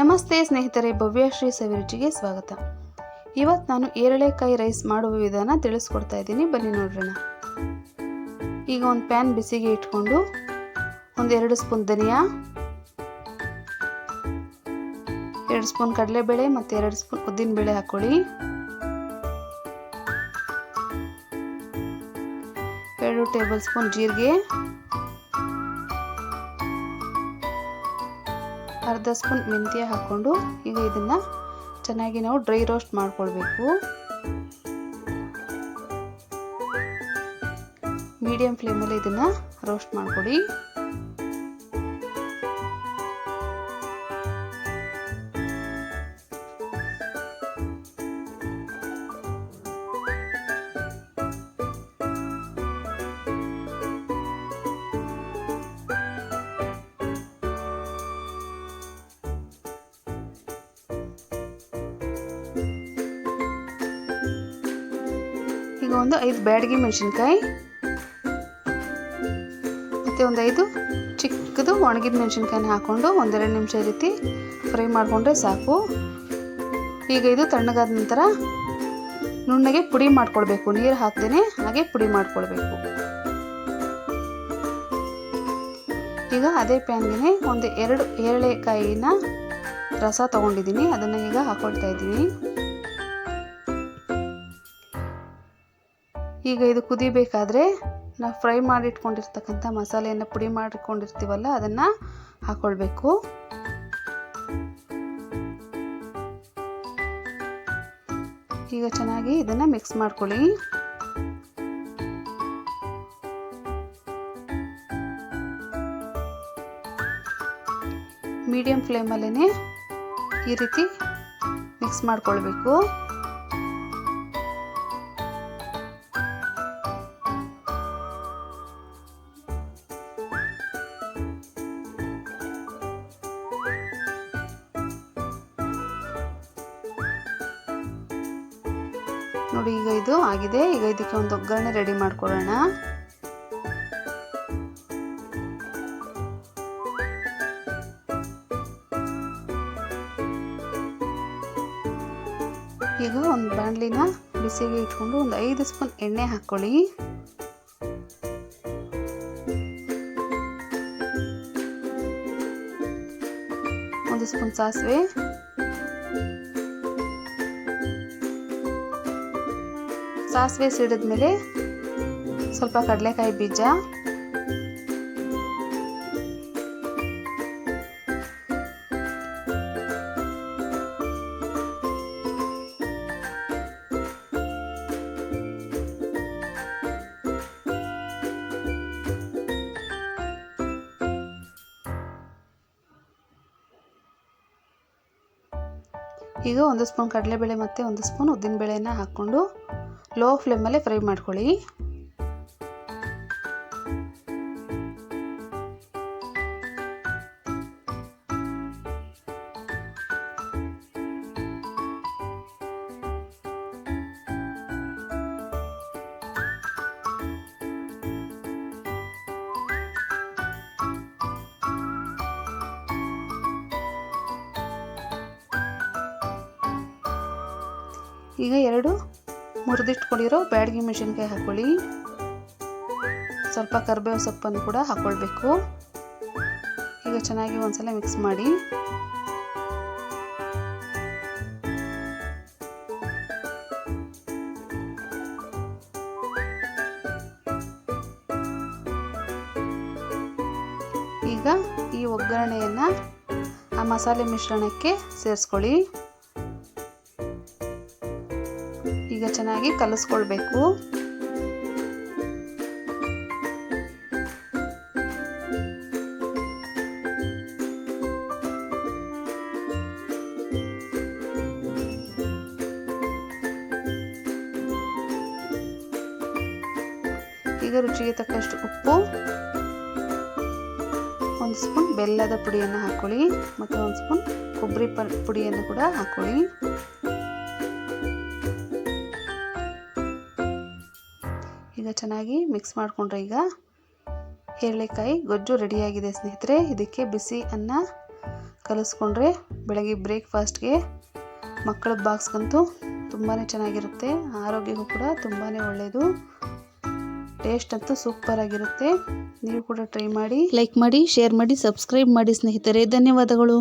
ನಮಸ್ತೆ ಸ್ನೇಹಿತರೆ ಭವ್ಯಶ್ರೀ ಸವಿರುಚಿಗೆ ಸ್ವಾಗತ. ಇವತ್ತು ನಾನು ಏರಳೆಕಾಯಿ ರೈಸ್ ಮಾಡುವ ವಿಧಾನ ತಿಳಿಸ್ಕೊಡ್ತಾ ಇದ್ದೀನಿ. ಬನ್ನಿ ನೋಡೋಣ ಈಗ ಒಂದು ಪ್ಯಾನ್ ಬಿಸಿಗೆ ಇಟ್ಕೊಂಡು ಒಂದೆರಡು ಸ್ಪೂನ್ ಧನಿಯಾ, ಎರಡು ಸ್ಪೂನ್ ಕಡಲೆಬೇಳೆ ಮತ್ತು ಎರಡು ಸ್ಪೂನ್ ಉದ್ದಿನಬೇಳೆ ಹಾಕ್ಕೊಳ್ಳಿ ಎರಡು ಟೇಬಲ್ ಸ್ಪೂನ್ ಜೀರಿಗೆ ಅರ್ಧ ಸ್ಪೂನ್ ಮೆಂತ್ಯ ಹಾಕ್ಕೊಂಡು ಈಗ ಇದನ್ನು ಚೆನ್ನಾಗಿ ನಾವು ಡ್ರೈ ರೋಸ್ಟ್ ಮಾಡ್ಕೊಳ್ಬೇಕು. ಮೀಡಿಯಂ ಫ್ಲೇಮಲ್ಲಿ ಇದನ್ನು ರೋಸ್ಟ್ ಮಾಡಿಕೊಡಿ. ಈಗ ಒಂದು ಐದು ಬ್ಯಾಡಗಿ ಮೆಣಸಿನ್ಕಾಯಿ, ಮತ್ತು ಒಂದು ಐದು ಚಿಕ್ಕದು ಒಣಗಿದ ಮೆಣಸಿನ್ಕಾಯಿನ ಹಾಕ್ಕೊಂಡು ಒಂದೆರಡು ನಿಮಿಷ ರೀತಿ ಫ್ರೈ ಮಾಡಿಕೊಂಡ್ರೆ ಸಾಕು. ಈಗ ಇದು ತಣ್ಣಗಾದ ನಂತರ ನುಣ್ಣಗೆ ಪುಡಿ ಮಾಡ್ಕೊಳ್ಬೇಕು ನೀರು ಹಾಕ್ತೇನೆ ಹಾಗೆ ಪುಡಿ ಮಾಡ್ಕೊಳ್ಬೇಕು ಈಗ ಅದೇ ಪ್ಯಾನ್ಗೆ ಒಂದು ಎರಡು ಏರಳೆಕಾಯಿನ ರಸ ತೊಗೊಂಡಿದ್ದೀನಿ. ಅದನ್ನು ಈಗ ಹಾಕೊಳ್ತಾ ಇದ್ದೀನಿ. ಈಗ ಇದು ಕುದಿಬೇಕಾದ್ರೆ ನಾವು ಫ್ರೈ ಮಾಡಿಟ್ಕೊಂಡಿರ್ತಕ್ಕಂಥ ಮಸಾಲೆಯನ್ನು ಪುಡಿ ಮಾಡಿಕೊಂಡಿರ್ತೀವಲ್ಲ ಅದನ್ನು ಹಾಕ್ಕೊಳ್ಬೇಕು ಈಗ ಚೆನ್ನಾಗಿ ಇದನ್ನು ಮಿಕ್ಸ್ ಮಾಡ್ಕೊಳ್ಳಿ. ಮೀಡಿಯಂ ಫ್ಲೇಮಲ್ಲೇ ಈ ರೀತಿ ಮಿಕ್ಸ್ ಮಾಡ್ಕೊಳ್ಬೇಕು. ನೋಡಿ, ಈಗ ಇದು ಆಗಿದೆ. ಈಗ ಇದಕ್ಕೆ ಒಂದು ಒಗ್ಗರಣೆ ರೆಡಿ ಮಾಡ್ಕೊಳ್ಳೋಣ. ಈಗ ಒಂದು ಬಾಣಲಿನ ಬಿಸಿಗೆ ಇಟ್ಕೊಂಡು ಒಂದು ಐದು ಸ್ಪೂನ್ ಎಣ್ಣೆ ಹಾಕ್ಕೊಳ್ಳಿ. ಒಂದು ಸ್ಪೂನ್ ಸಾಸಿವೆ. ಸಾಸಿವೆ ಸಿಡಿದ್ಮೇಲೆ ಸ್ವಲ್ಪ ಕಡಲೆಕಾಯಿ ಬೀಜ. ಈಗ ಒಂದು ಸ್ಪೂನ್ ಕಡಲೆಬೇಳೆ ಮತ್ತು ಒಂದು ಸ್ಪೂನ್ ಉದ್ದಿನಬೇಳೆನ ಹಾಕ್ಕೊಂಡು ಲೋ ಫ್ಲೇಮಲ್ಲೇ ಫ್ರೈ ಮಾಡ್ಕೊಳ್ಳಿ. ಈಗ ಎರಡು ಮುರಿದಿಟ್ಕೊಂಡಿರೋ ಬ್ಯಾಡಗಿ ಮೆಣಸಿನ್ಕಾಯಿ ಹಾಕ್ಕೊಳ್ಳಿ ಸ್ವಲ್ಪ ಕರಿಬೇವು ಸೊಪ್ಪನ್ನು ಕೂಡ ಹಾಕ್ಕೊಳ್ಬೇಕು ಈಗ ಚೆನ್ನಾಗಿ ಒಂದ್ಸಲ ಮಿಕ್ಸ್ ಮಾಡಿ. ಈಗ ಈ ಒಗ್ಗರಣೆಯನ್ನು ಆ ಮಸಾಲೆ ಮಿಶ್ರಣಕ್ಕೆ ಸೇರಿಸ್ಕೊಳ್ಳಿ. ಈಗ ಚೆನ್ನಾಗಿ ಕಲಿಸ್ಕೊಳ್ಬೇಕು. ಈಗ ರುಚಿಗೆ ತಕ್ಕಷ್ಟು ಉಪ್ಪು, ಒಂದು ಸ್ಪೂನ್ ಬೆಲ್ಲದ ಪುಡಿಯನ್ನು ಹಾಕ್ಕೊಳ್ಳಿ ಮತ್ತು ಒಂದು ಸ್ಪೂನ್ ಕೊಬ್ಬರಿ ಪುಡಿಯನ್ನು ಕೂಡ ಹಾಕ್ಕೊಳ್ಳಿ ಈಗ ಚೆನ್ನಾಗಿ ಮಿಕ್ಸ್ ಮಾಡಿಕೊಂಡ್ರೆ ಈಗ ಹೇರಳೆಕಾಯಿ ಗೊಜ್ಜು ರೆಡಿಯಾಗಿದೆ ಸ್ನೇಹಿತರೆ. ಇದಕ್ಕೆ ಬಿಸಿ ಅನ್ನ ಕಲಿಸ್ಕೊಂಡ್ರೆ ಬೆಳಗ್ಗೆ ಬ್ರೇಕ್ಫಾಸ್ಟ್ಗೆ ಮಕ್ಕಳ ಬಾಕ್ಸ್ಗಂತೂ ತುಂಬಾ ಚೆನ್ನಾಗಿರುತ್ತೆ. ಆರೋಗ್ಯಕ್ಕೂ ಕೂಡ ತುಂಬಾ ಒಳ್ಳೆಯದು ಟೇಸ್ಟ್ ಅಂತೂ ಸೂಪರ್ ಆಗಿರುತ್ತೆ. ನೀವು ಕೂಡ ಟ್ರೈ ಮಾಡಿ. ಲೈಕ್ ಮಾಡಿ ಶೇರ್ ಮಾಡಿ ಸಬ್ಸ್ಕ್ರೈಬ್ ಮಾಡಿ ಸ್ನೇಹಿತರೆ. ಧನ್ಯವಾದಗಳು.